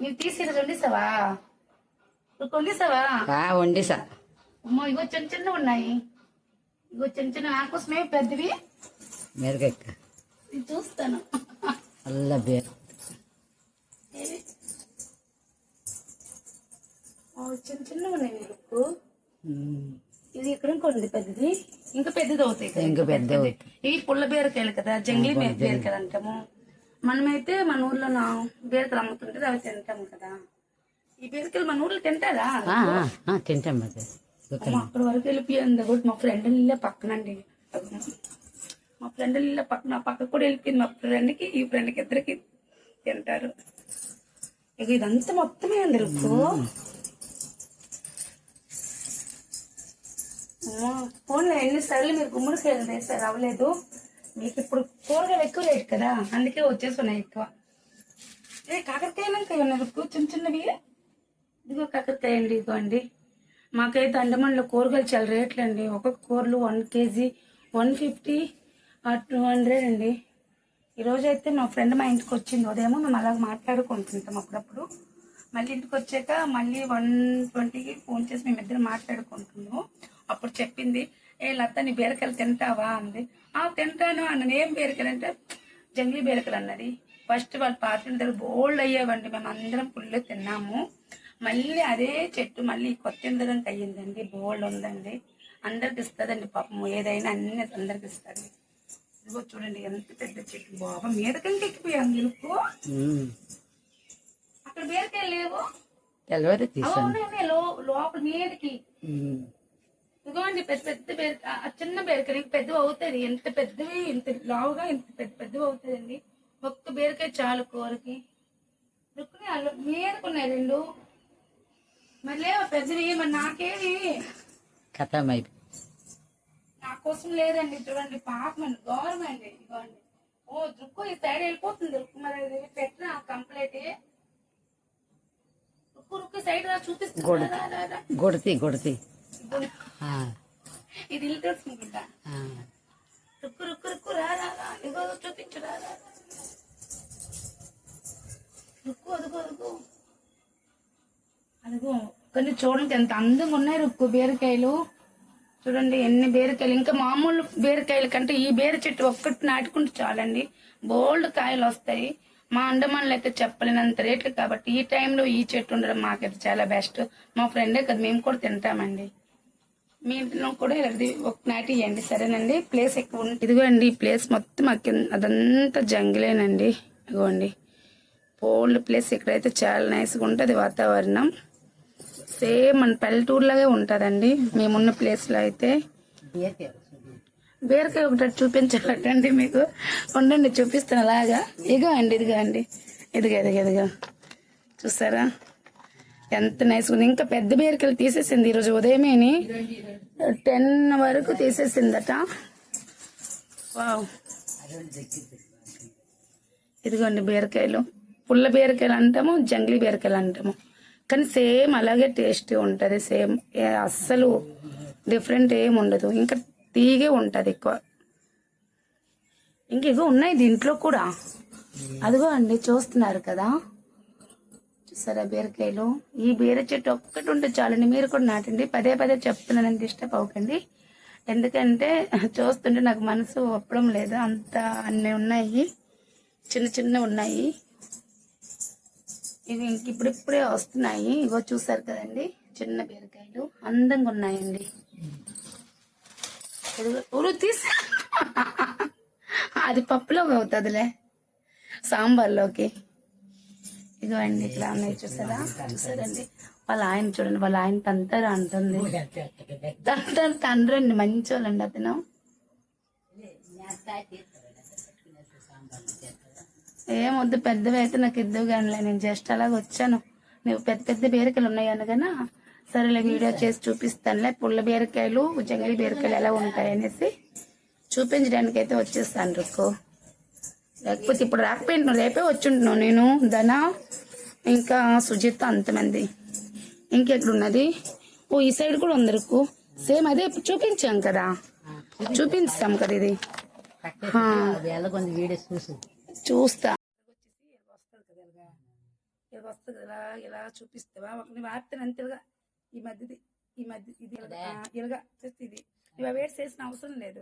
నువ్వు తీసిరదు వండిసావా నువ్వు వండిసావా వండిసా అమ్మో ఇగో చిన్న చిన్న ఉన్నాయి. ఇగో చిన్న చిన్న నా కోసమే పెద్దవి. మెరుగెక్క ఇది చూస్తాను. అల్ల బేరు చిన్న చిన్న ఉన్నాయి ఇది ఇక్కడ ఇంకొంది పెద్దది. ఇంకా పెద్దది అవుతాయి. ఇంకా పెద్దది ఇవి పుల్ల బీరకాయలు కదా జంగ్లీ బీరకాయలు అంటాము మనమైతే మన ఊర్లో నా బీరకాయలు అమ్ముతుంటే అవి తింటాం కదా. ఈ బీరకాయలు మన ఊర్లో తింటారా? తింటాం అక్కడి వరకు వెళ్ళిపోయింది. ఒకటి మా ఫ్రెండ్ ఇల్లే పక్కనండి. మా ఫ్రెండ్ ఇల్లే పక్కన ఆ పక్కకు కూడా వెళ్ళిపోయింది. మా ఫ్రెండ్కి ఈ ఫ్రెండ్కి ఇద్దరికి తింటారు. ఇక ఇదంతా మొత్తమే ఉంది ఫోన్లో ఎన్నిసార్లు మీరు గుమ్మడికాయలు వేసారు అవ్వలేదు మీకు ఇప్పుడు కూరగాయలు ఎక్కువ రేటు కదా అందుకే వచ్చేస్తున్నాయి ఎక్కువ. ఏ కాకరకాయలంకాయ ఇంకా ఉన్నాయి చిన్న చిన్నవి? ఇదిగో కాకరకాయ అండి ఇదిగో అండి మాకైతే అండమాన్లో కూరగాయలు చాలా రేట్లు అండి. ఒక్కొక్క కూరలు one KG one fifty two hundred అండి. ఈరోజు అయితే మా ఫ్రెండ్ మా ఇంటికి వచ్చింది. ఉదయం మేము అలాగ మాట్లాడుకుంటుంటాం అప్పుడప్పుడు. మళ్ళీ ఇంటికి వచ్చాక మళ్ళీ వన్ ట్వంటీకి ఫోన్ చేసి మేమిద్దరు మాట్లాడుకుంటున్నాము. అప్పుడు చెప్పింది ఏ లత నీ బీరకాయలు తింటావా? అంది. ఆ తింటాను అన్నాను ఏం బీరకాయలు అంటే జంగ్లీ బీరకాయలు అన్నది. ఫస్ట్ వాళ్ళు పాత దగ్గర బోల్డ్ అయ్యేవండి మేము అందరం పుల్లు తిన్నాము. మళ్ళీ అదే చెట్టు మళ్ళీ కొత్త ఇందడానికి అయ్యిందండి బోల్డ్ ఉందండి. అందరికి ఇస్తుందండి పాపం ఏదైనా అన్ని అందరికి ఇస్తుంది. ఇదిగో చూడండి ఎంత పెద్ద చెట్టు బాబా మీదకంటే ఎక్కిపోయాం గెలుపు ఉమ్. అక్కడ బీరకాయలు లేవు. లోపల మీదకి. ఇదిగోండి పెద్ద పెద్ద బీర ఆ చిన్న బీరకాయ ఇంక పెద్దవి అవుతుంది ఎంత పెద్దవి ఇంత లావుగా ఇంత పెద్ద పెద్దవి అవుతుందండి ఒక్క బీరకాయ చాలు కూరకి. రుక్కుని అల్లు మీదకున్నాయి రెండు? మరి లేవా పెద్దవి మరి నాకేమి కథం అయిపోయి నా కోసం లేదండి చూడండి పాపం అండి గవర్నమెంట్ ఇదిగోండి. ఓ దుక్కు ఈ సైడ్ వెళ్ళిపోతుంది రుక్కు మరి పెట్టిన కంప్లైంట్ రుక్కు రుక్కు సైడ్ రా చూపిస్తుంది రా, రా, ఇది ఇల్లు. రుక్కు రుక్కు రుక్కు రా రా రా. ఇదిగో చూపించు రా రా రా. రుక్కు అదుగో అదుగో. అదిగో. కానీ చూడండి ఎంత అందంగా ఉన్నాయి రుక్కు బీరకాయలు. చూడండి ఎన్ని బీరకాయలు. ఇంకా మామూలు బీరకాయల కంటే ఈ బీర చెట్టు ఒక్కటి నాటుకుంటే చాలండి. బోల్డ్ కాయలు వస్తాయి. మా అండమాన్లు అయితే చెప్పలేనంత రేట్లు కాబట్టి ఈ టైంలో ఈ చెట్టు ఉండడం మాకైతే చాలా బెస్ట్. మా ఫ్రెండే కదా మేము కూడా తింటామండి. మీ ఇంట్లో కూడా ఇది ఒక నాటి ఇవ్వండి సరేనండి? ప్లేస్ ఎక్కువ ఉంది ఇదిగో అండి ఈ ప్లేస్ మొత్తం కింద అదంతా జంగిలేనండి ఇదిగోండి. పోల్డ్ ప్లేస్ ఇక్కడైతే చాలా నైస్గా ఉంటుంది వాతావరణం. సేమ్ మన పల్లెటూరులాగే ఉంటుందండి. మేమున్న ప్లేస్లో అయితే. బీరకాయ ఒకటి చూపించాలటండి మీకు. ఉండండి చూపిస్తాను అలాగా. ఇదిగో అండి ఇదిగో అండి ఇదిగా ఇదిగా ఇదిగా. చూసారా? ఎంత నైస్ ఉంది ఇంకా పెద్ద బీరకాయలు తీసేసింది ఈరోజు ఉదయమేని. టెన్ వరకు తీసేసిందట. వావ్. ఇదిగోండి బీరకాయలు. పుల్ల బీరకాయలు అంటాము జంగ్లీ బీరకాయలు అంటాము. కానీ సేమ్ అలాగే టేస్టీ ఉంటుంది సేమ్. అస్సలు డిఫరెంట్ ఏం ఉండదు. ఇంకా తీగే ఉంటుంది ఎక్కువ. ఇంక ఇగో ఉన్నాయి దీంట్లో కూడా. అదిగో అండి చూస్తున్నారు కదా. చూసారా బీరకాయలు? ఈ బీర చెట్టు ఒక్కటి ఉంటే చాలండి. మీరు కూడా నాటండి. పదే పదే చెప్తున్నానని డిస్టర్బ్ అవ్వకండి ఎందుకంటే చూస్తుంటే నాకు మనసు ఒప్పడం లేదు. అంత అన్ని ఉన్నాయి. చిన్న చిన్న ఉన్నాయి. ఇవి ఇంక ఇప్పుడిప్పుడే వస్తున్నాయి. ఇగో చూసారు కదండి. చిన్న బీరకాయలు. అందంగా ఉన్నాయండి. ఊరు తీసా. అది పప్పులోకి అవుతుందిలే. సాంబార్లోకి. ఇదిగో అండి ఇట్లా ఉన్నాయి చూసారా? చూసారండి? వాళ్ళ ఆయన చూడండి వాళ్ళ ఆయన తంతారు అంటుంది. తంటారు తండ్రి అండి మంచి వాళ్ళండి అతను ఏమొద్దు పెద్దవి అయితే నాకు ఇద్దరు కానీ నేను జస్ట్ అలాగ వచ్చాను. నువ్వు పెద్ద పెద్ద బీరకాయలు ఉన్నాయి అనగానా సరేలే వీడియో చేసి చూపిస్తానులే పుల్ల బీరకాయలు జంగలి బీరకాయలు ఎలా ఉంటాయి అనేసి చూపించడానికి అయితే వచ్చేస్తాను రుక్కు లేకపోతే ఇప్పుడు రాకపోయినా రేపే వచ్చుంటున్నావు నేను ధన ఇంకా సుజిత్ అంతమంది. ఇంకెక్కడున్నది ఓ ఈ సైడ్ కూడా ఉంది రుక్కు సేమ్ అదే చూపించాం కదా. చూపించాం కదా ఇది. చూస్తా. వస్తుంది ఇలా ఇలా చూపిస్తావా ఒక నువ్వు ఆపితే అంతేగా. ఈ మధ్యది ఈ మధ్య ఇది ఇలాగా, చేస్తే ఇది. నువ్వు వేడి చేసిన అవసరం లేదు.